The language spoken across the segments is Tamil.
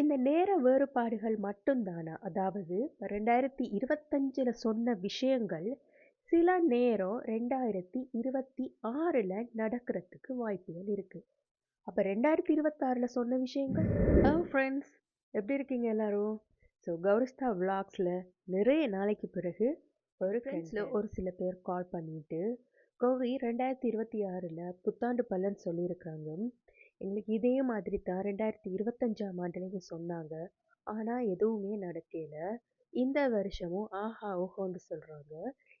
இந்த நேர வேறுபாடுகள் மட்டும்தானா? அதாவது ரெண்டாயிரத்தி இருபத்தஞ்சில் சொன்ன விஷயங்கள் சில நேரம் ரெண்டாயிரத்தி இருபத்தி ஆறில் நடக்கிறதுக்கு வாய்ப்புகள் இருக்குது அப்போ ரெண்டாயிரத்தி இருபத்தாறில் சொன்ன விஷயங்கள்? ஹலோ ஃப்ரெண்ட்ஸ் எப்படி இருக்கீங்க எல்லாரும்? ஸோ கௌரிஸ்தா விளாக்ஸில் நிறைய நாளைக்கு பிறகு ஒரு ஃப்ரெண்ட்ஸில் ஒரு சில பேர் கால் பண்ணிட்டு கௌரி ரெண்டாயிரத்தி இருபத்தி ஆறில் புத்தாண்டு பலன் சொல்லியிருக்காங்க எங்களுக்கு இதே மாதிரி தான் ரெண்டாயிரத்தி இருபத்தஞ்சாம் ஆண்டுலேயும் சொன்னாங்க. ஆனால் எதுவுமே நடக்கல. இந்த வருஷமும் ஆஹா ஓஹோன்னு சொல்கிறாங்க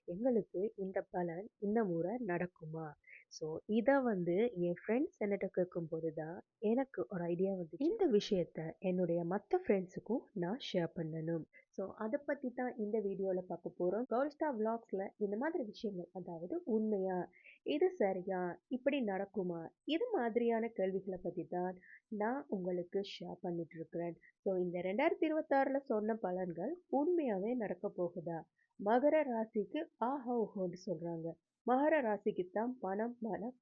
எங்களுக்கு இந்த பலன் இந்த முறை நடக்குமா? ஸோ இதை வந்து என் ஃப்ரெண்ட்ஸ் என்கிட்ட கேட்கும்போது தான் எனக்கு ஒரு ஐடியா வந்து இந்த விஷயத்த என்னுடைய மற்ற ஃப்ரெண்ட்ஸுக்கும் நான் ஷேர் பண்ணணும். ஸோ அதை பற்றி தான் இந்த வீடியோவில் பார்க்க போகிறோம் கேர்ள்ஸ்டா விளாக்ஸில் இந்த மாதிரி விஷயங்கள் அதாவது உண்மையாக இது சரியா? இப்படி நடக்குமா? இது மாதிரியான கேள்விகளை பற்றி தான் நான் உங்களுக்கு ஷேர் பண்ணிட்டுருக்கிறேன். ஸோ இந்த ரெண்டாயிரத்தி இருபத்தாறில் சொன்ன பலன்கள் உண்மையாகவே நடக்க போகுதா? மகர ராசிக்கு ஆஹா ஓஹோன்னு சொல்கிறாங்க மகர ராசிக்கு தான் பணம் மன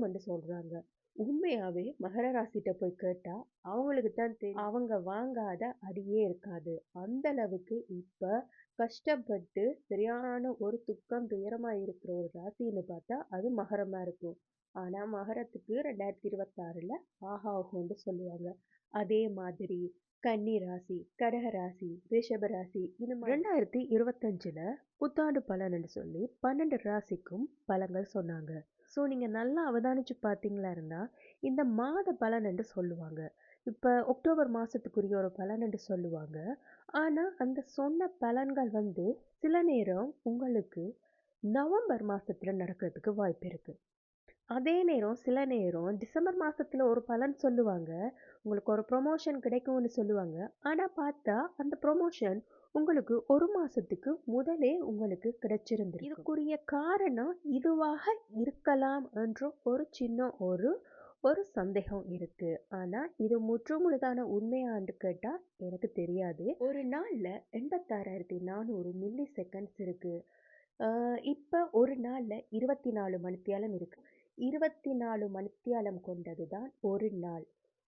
என்று சொல்கிறாங்க உண்மையாகவே மகர ராசிகிட்ட போய் கேட்டால் அவங்களுக்கு தான் தெரியும். அவங்க வாங்காத அடியே இருக்காது. அந்த அளவுக்கு இப்போ கஷ்டப்பட்டு சரியான ஒரு துக்கம் துயரமாக இருக்கிற ஒரு ராசின்னு பார்த்தா அது மகரமாக இருக்கும். ஆனால் மகரத்துக்கு ரெண்டாயிரத்தி இருபத்தாறில் ஆஹா ஓஹோன்னு சொல்லுவாங்க. அதே மாதிரி கன்னி ராசி கடக ராசி ரிஷப ராசி இந்த ரெண்டாயிரத்தி இருபத்தஞ்சில் புத்தாண்டு பலன்னு சொல்லி பன்னெண்டு ராசிக்கும் பலன்கள் சொன்னாங்க. ஸோ நீங்கள் நல்லா அவதானிச்சு பார்த்தீங்களா இருந்தால் இந்த மாத பலன் என்று சொல்லுவாங்க. இப்போ அக்டோபர் மாதத்துக்குரிய ஒரு பலன் என்று சொல்லுவாங்க. ஆனால் அந்த சொன்ன பலன்கள் வந்து சில நேரம் உங்களுக்கு நவம்பர் மாதத்தில் நடக்கிறதுக்கு வாய்ப்பு இருக்குது அதே நேரம் சில நேரம் டிசம்பர் மாதத்தில் ஒரு பலன் சொல்லுவாங்க. உங்களுக்கு ஒரு ப்ரொமோஷன் கிடைக்கும்னு சொல்லுவாங்க. ஆனால் பார்த்தா அந்த ப்ரொமோஷன் உங்களுக்கு ஒரு மாதத்துக்கு முதலே உங்களுக்கு கிடைச்சிருந்துருக்கு இதுக்குரிய காரணம் இதுவாக இருக்கலாம் என்ற ஒரு சின்ன ஒரு ஒரு சந்தேகம் இருக்கு. ஆனால் இது முற்றுமுழுதான உண்மையான்னு கேட்டால் எனக்கு தெரியாது. ஒரு நாளில் எண்பத்தாறாயிரத்தி நானூறு மில்லி செகண்ட்ஸ் இருக்கு இப்போ ஒரு நாளில் இருபத்தி நாலு மணித்தியாலம் இருக்கு. இருபத்தி நாலு மணித்தியாலம் கொண்டது தான் ஒரு நாள்.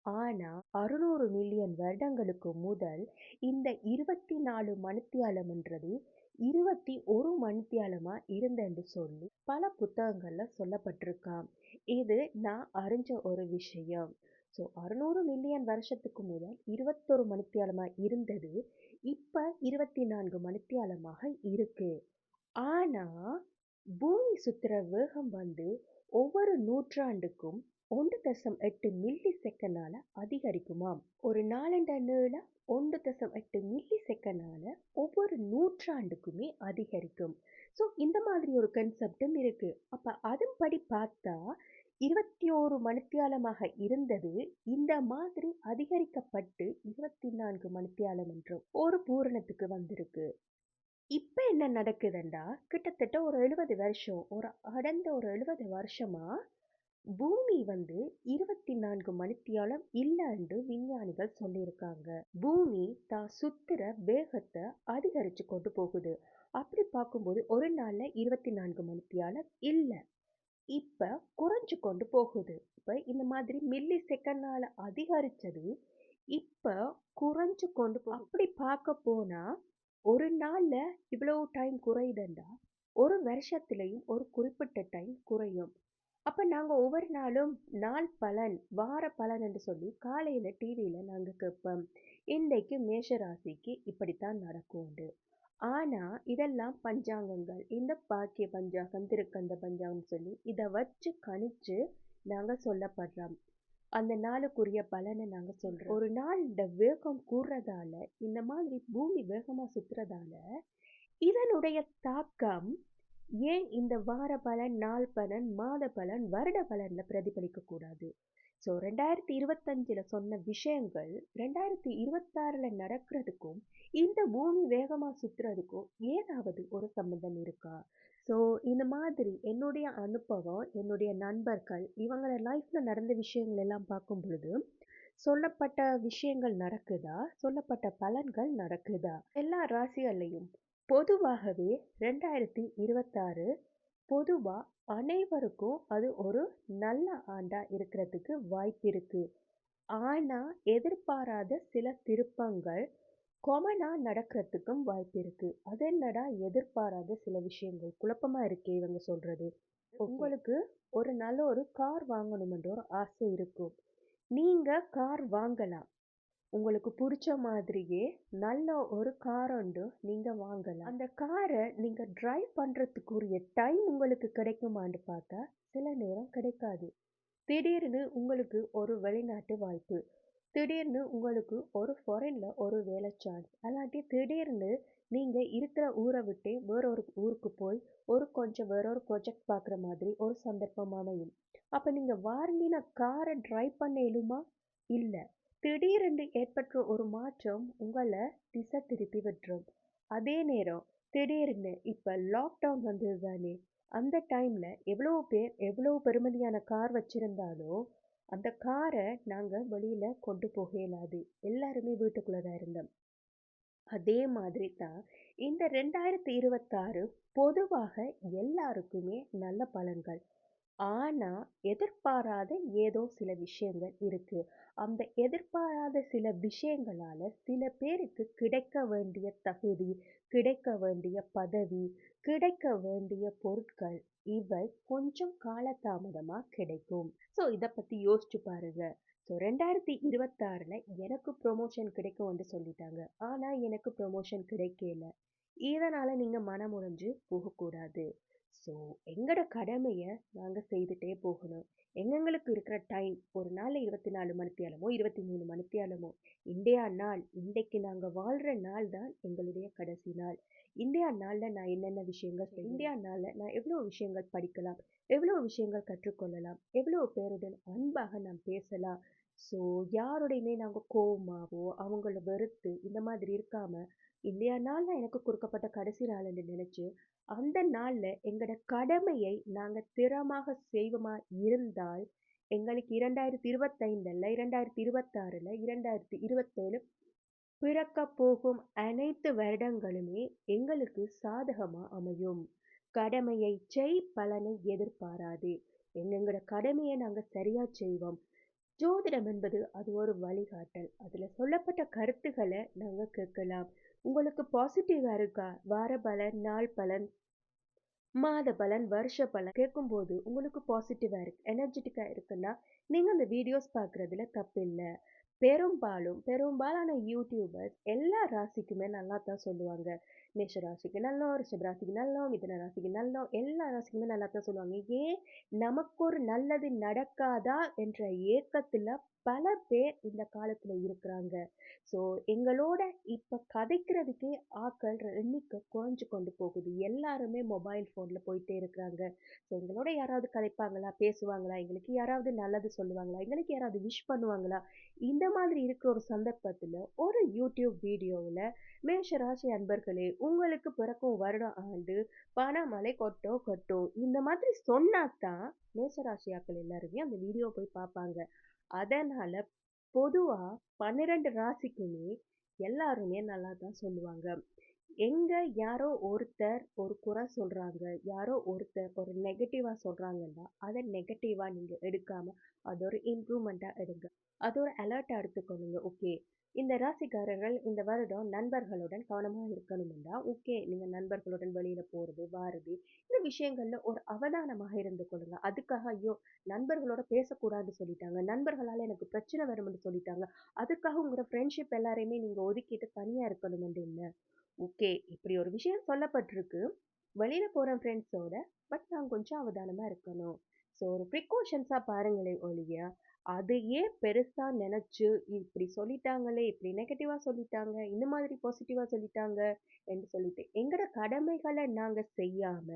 ஆனா அறுநூறு மில்லியன் வருடங்களுக்கு முதல் இந்த இருபத்தி நாலு மணித்தியாலம்ன்றது இருபத்தி ஒரு மணித்தியாலமா இருந்தேன்னு சொல்லி பல புத்தகங்கள்ல சொல்லப்பட்டிருக்காம். இது நான் அறிஞ்ச ஒரு விஷயம். ஸோ அறுநூறு மில்லியன் வருஷத்துக்கு முதல் இருபத்தொரு மணித்தியாலமா இருந்தது இப்போ இருபத்தி நான்கு மணித்தியாலமாக இருக்கு. ஆனா பூமி சுத்துற வேகம் வந்து ஒவ்வொரு நூற்றாண்டுக்கும் ஒன்று தசம் எட்டு மில்லி செகண்டால அதிகரிக்குமாம். ஒரு நாலண்ட நீளம் ஒன்று தசம் எட்டு மில்லி செகண்டால ஒவ்வொரு நூற்றாண்டுக்குமே அதிகரிக்கும். ஸோ இந்த மாதிரி ஒரு கன்செப்டும் இருக்குது அப்போ அதன்படி பார்த்தா இருபத்தி ஓரு மணித்தியாலமாக இருந்தது. இந்த மாதிரி அதிகரிக்கப்பட்டு இருபத்தி நான்கு மணித்தியாலம் என்றும் ஒரு பூரணத்துக்கு வந்திருக்கு. இப்போ என்ன நடக்குதுண்டா? கிட்டத்தட்ட ஒரு எழுபது வருஷம் ஒரு கடந்த ஒரு எழுபது வருஷமாக பூமி வந்து இருபத்தி நான்கு மணித்தியாலம் இல்லைன்னு விஞ்ஞானிகள் சொல்லியிருக்காங்க. பூமி தான் சுத்துற வேகத்தை அதிகரித்து கொண்டு போகுது. அப்படி பார்க்கும்போது ஒரு நாளில் இருபத்தி நான்கு மணித்தியாலம் இல்லை. இப்போ குறைஞ்சு கொண்டு போகுது. இப்போ இந்த மாதிரி மில்லி செகண்டால் அதிகரித்தது இப்போ குறைஞ்சு கொண்டு அப்படி பார்க்க போனால் ஒரு நாளில் இவ்வளோ டைம் குறையுதுண்டா? ஒரு வருஷத்துலேயும் ஒரு குறிப்பிட்ட டைம் குறையும். அப்போ நாங்கள் ஒவ்வொரு நாளும் நாள் பலன் வார பலன் என்று சொல்லி காலையில் டிவியில் நாங்கள் கேட்போம். இன்றைக்கு மேஷ ராசிக்கு இப்படித்தான் நடக்கும்ண்டு. ஆனால் இதெல்லாம் பஞ்சாங்கங்கள். இந்த பாக்கிய பஞ்சாங்கம் திருக்கந்த பஞ்சாங்கம்னு சொல்லி இதை வச்சு கணிச்சு நாங்கள் சொல்லப்படுறோம். அந்த நாளுக்குரிய பலனை நாங்கள் சொல்கிறோம் ஒரு நாள் இந்த வேகம் கூடுறதால இந்த மாதிரி பூமி வேகமாக சுற்றுறதால இதனுடைய தாக்கம் ஏன் இந்த வார பலன் நாள் பலன் மாத பலன் வருட பலனில் பிரதிபலிக்கக்கூடாது ஸோ ரெண்டாயிரத்தி இருபத்தஞ்சில் சொன்ன விஷயங்கள் ரெண்டாயிரத்தி இருபத்தாறில் நடக்கிறதுக்கும் இந்த பூமி வேகமாக சுற்றுறதுக்கும் ஏதாவது ஒரு சம்மந்தம் இருக்கா? ஸோ இந்த மாதிரி என்னுடைய அனுபவம் என்னுடைய நண்பர்கள் இவங்கள லைஃப்பில் நடந்த விஷயங்கள் எல்லாம் பார்க்கும் பொழுது சொல்லப்பட்ட விஷயங்கள் நடக்குதா? சொல்லப்பட்ட பலன்கள் நடக்குதா? எல்லா ராசிகள்லையும் பொதுவாகவே ரெண்டாயிரத்தி இருபத்தாறு பொதுவாக அனைவருக்கும் அது ஒரு நல்ல ஆண்டாக இருக்கிறதுக்கு வாய்ப்பு இருக்குது ஆனால் எதிர்பாராத சில திருப்பங்கள் காமனா நடக்கிறதுக்கும் வாய்ப்பு இருக்கு. அது என்னடா எதிர்பாராத சில விஷயங்கள்? குழப்பமா இருக்கே இவங்க சொல்றது. உங்களுக்கு ஒரு நல்ல ஒரு கார் வாங்கணும்ன்ற ஒரு ஆசை இருக்கும். நீங்க கார் வாங்கலாம். உங்களுக்கு புடிச்ச மாதிரியே நல்ல ஒரு கார் ஒன்று நீங்க வாங்கலாம். அந்த கார நீங்க டிரைவ் பண்றதுக்குரிய டைம் உங்களுக்கு கிடைக்குமான்னு பார்த்தா, சில நேரம் கிடைக்காது. திடீர்னு உங்களுக்கு ஒரு வெளிநாட்டு வாய்ப்பு. திடீர்னு உங்களுக்கு ஒரு ஃபாரின்ல ஒரு வேலை சான்ஸ். அல்லாட்டி திடீர்னு நீங்க இருக்கிற ஊரை விட்டு வேற ஒரு ஊருக்கு போய் ஒரு கொஞ்சம் வேற ஒரு ப்ராஜெக்ட் பார்க்குற மாதிரி ஒரு சந்தர்ப்பம் அமையும். அப்ப நீங்க வாங்கின காரை டிரைவ் பண்ண இயலுமா? இல்லை திடீரென்று ஏற்பட்ட ஒரு மாற்றம் உங்களை திசை திருப்பி விட்டுரும். அதே நேரம் திடீர்னு இப்ப லாக்டவுன் வந்தது தானே! அந்த டைம்ல எவ்வளவு பேர் எவ்வளவு பெருமதியான கார் வச்சிருந்தாலும், அந்த கார நாங்க வெளியில கொண்டு போக இயலாது. எல்லாருமே வீட்டுக்குள்ளே தான் இருந்தோம். அதே மாதிரி தான் இந்த 2026 பொதுவாக எல்லாருக்குமே நல்ல பலன்கள். ஆனா எதிர்பாராத ஏதோ சில விஷயங்கள் இருக்கு. அந்த எதிர்பாராத சில விஷயங்களால சில பேருக்கு கிடைக்க வேண்டிய தகுதி, கிடைக்க வேண்டிய பதவி, கிடைக்க வேண்டிய பொருட்கள் இவை கொஞ்சம் காலதாமதமா கிடைக்கும். ஸோ இத பத்தி யோசிச்சு பாருங்க. ஸோ 2026ல எனக்கு ப்ரொமோஷன் கிடைக்கும் வந்து சொல்லிட்டாங்க. ஆனா எனக்கு ப்ரொமோஷன் கிடைக்கல. இதனால நீங்க மனமுடைஞ்சு போகக்கூடாது. ஸோ எங்கட கடமைய நாங்க செய்துட்டே போகணும். எங்களுக்கு இருக்கிற டைம் ஒரு நாள்ல 24 மணித்தியாலமோ, 23 மணித்தியாலமோ, இன்றைய நாள் இன்றைக்கு நாங்க வாழ்ற நாள் தான் எங்களுடைய கடைசி நாள். இன்றைய நாள்ல நான் என்னென்ன விஷயங்கள் செய்யணும்? இன்றைய நாள்ல நான் எவ்வளவு விஷயங்கள் படிக்கலாம்? எவ்வளவு விஷயங்கள் கற்றுக்கொள்ளலாம்? எவ்வளவு பேருடன் அன்பாக நாம் பேசலாம்? ஸோ யாரோடையுமே நாங்க கோவமாவோ, அவங்கள வெறுத்து இந்த மாதிரி இருக்காம, இன்றைய நாள்ல எனக்கு கொடுக்கப்பட்ட கடைசி நாள்ன்னு நினைச்சு, அந்த நாள்ல எங்களோட கடமையை நாங்க திறமாக செய்வோமா இருந்தால், எங்களுக்கு இரண்டாயிரத்தி இருபத்தைந்துல இரண்டாயிரத்தி இருபத்தாறுல இரண்டாயிரத்தி இருபத்தேழு பிறக்க போகும் அனைத்து வருடங்களுமே எங்களுக்கு சாதகமா அமையும். கடமையை செய் பலனை எதிர்பாராதே. எங்களோட கடமையை நாங்க சரியா செய்வோம். ஜோதிடம் என்பது அது ஒரு வழிகாட்டல். அதுல சொல்லப்பட்ட கருத்துக்களை நாங்க கேட்கலாம். உங்களுக்கு பாசிட்டிவா இருக்கா? வார பலன், நாள் பலன், மாத பலன், வருஷ பலன் கேட்கும்போது உங்களுக்கு பாசிட்டிவா இருக்கு, எனர்ஜெட்டிக்கா இருக்குன்னா, நீங்க அந்த வீடியோஸ் பார்க்குறதுல இல்லை பெரும்பாலும் பெரும்பாலான யூடியூபர்ஸ் எல்லா ராசிக்குமே நல்லா தான் சொல்லுவாங்க. மேஷ ராசிக்கு நல்லோம், ரிஷப ராசிக்கு நல்லோம், மிதன ராசிக்கு நல்லோம், எல்லா ராசிக்குமே நல்லா தான் சொல்லுவாங்க. ஏன் நமக்கு ஒரு நல்லது நடக்காதா என்ற ஏக்கத்தில் பல பேர் இந்த காலத்துல இருக்கிறாங்க. ஸோ எங்களோட இப்ப கதைக்கிறதுக்கே ஆட்கள் எண்ணிக்கை குறைஞ்சு கொண்டு போகுது. எல்லாருமே மொபைல் ஃபோன்ல போயிட்டே இருக்கிறாங்க. ஸோ எங்களோட யாராவது கதைப்பாங்களா? பேசுவாங்களா? எங்களுக்கு யாராவது நல்லது சொல்லுவாங்களா? எங்களுக்கு யாராவது விஷ் பண்ணுவாங்களா? இந்த மாதிரி இருக்கிற ஒரு சந்தர்ப்பத்துல ஒரு யூடியூப் வீடியோவுல மேஷ ராசி அன்பர்களே உங்களுக்கு பிறக்கும் வருடம் ஆண்டு பணமழை கொட்டோ கொட்டும். இந்த மாதிரி சொன்னா தான் மேஷராசியாக்கள் எல்லாருமே அந்த வீடியோ போய் பார்ப்பாங்க. அதனால் பொதுவாக பன்னிரெண்டு ராசிக்குமே எல்லாருமே நல்லா தான் சொல்லுவாங்க. எங்கே யாரோ ஒருத்தர் ஒரு குறை சொல்கிறாங்க யாரோ ஒருத்தர் ஒரு நெகட்டிவாக சொல்கிறாங்கன்னா அதை நெகட்டிவாக நீங்கள் எடுக்காமல் அது ஒரு இம்ப்ரூவ்மெண்ட்டா எடுங்க. அது ஒரு அலர்ட்டாக எடுத்துக்கணுங்க ஓகே. இந்த ராசிக்காரர்கள் இந்த வருடம் நண்பர்களுடன் கவனமாக இருக்கணும்னா, ஓகே நீங்கள் நண்பர்களுடன் வெளியில் போகிறது வாரது இந்த விஷயங்களில் ஒரு அவதானமாக இருந்து கொள்ளுங்க. அதுக்காக ஐயோ! நண்பர்களோட பேசக்கூடாதுன்னு சொல்லிட்டாங்க. நண்பர்களால் எனக்கு பிரச்சனை வரும்னு சொல்லிட்டாங்க. அதுக்காக உங்களோட ஃப்ரெண்ட்ஷிப் எல்லாரையுமே நீங்கள் ஒதுக்கிட்டு தனியாக இருக்கணும்னு இல்லை ஓகே இப்படி ஒரு விஷயம் சொல்லப்பட்டிருக்கு. வெளியில் போகிற ஃப்ரெண்ட்ஸோட. பட் நான் கொஞ்சம் அவதானமாக இருக்கணும். ஸோ ஒரு ப்ரிகாஷன்ஸாக பாருங்களேன் ஒழிய, அதையே பெருசா நினைச்சு, இப்படி சொல்லிட்டாங்களே, இப்படி நெகட்டிவா சொல்லிட்டாங்க, இந்த மாதிரி பாசிட்டிவா சொல்லிட்டாங்க என்று சொல்லிட்டு, எங்கட கடமைகள நாங்க செய்யாம,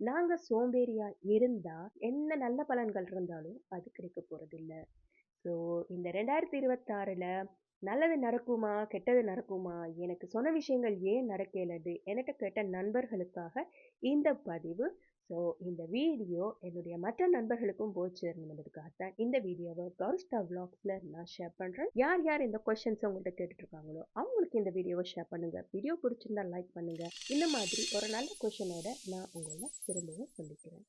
நாங்க சோம்பேறியா இருந்தா, என்ன நல்ல பலன்கள் இருந்தாலும் அது கிடைக்க போறதில்ல. ஸோ இந்த 2026ல நல்லது நடக்குமா? கெட்டது நடக்குமா? எனக்கு சொன்ன விஷயங்கள் ஏன் நடக்கலது? என்கிட்ட கேட்ட நண்பர்களுக்காக இந்த பதிவு. ஸோ இந்த வீடியோ என்னுடைய மற்ற நண்பர்களுக்கும் போய் சேரணும்ன்றதுக்காக தான் இந்த வீடியோவை கௌஸ்டா விளாக்ஸில் நான் ஷேர் பண்ணுறேன் யார் யார் இந்த கொஸ்டின்ஸ உங்கள்கிட்ட கேட்டுட்டு இருக்காங்களோ, அவங்களுக்கு இந்த வீடியோவை ஷேர் பண்ணுங்கள் வீடியோ பிடிச்சிருந்தா லைக் பண்ணுங்கள் இந்த மாதிரி ஒரு நல்ல கொஸ்டினோட நான் உங்களை திரும்பவும் சந்திக்கிறேன்.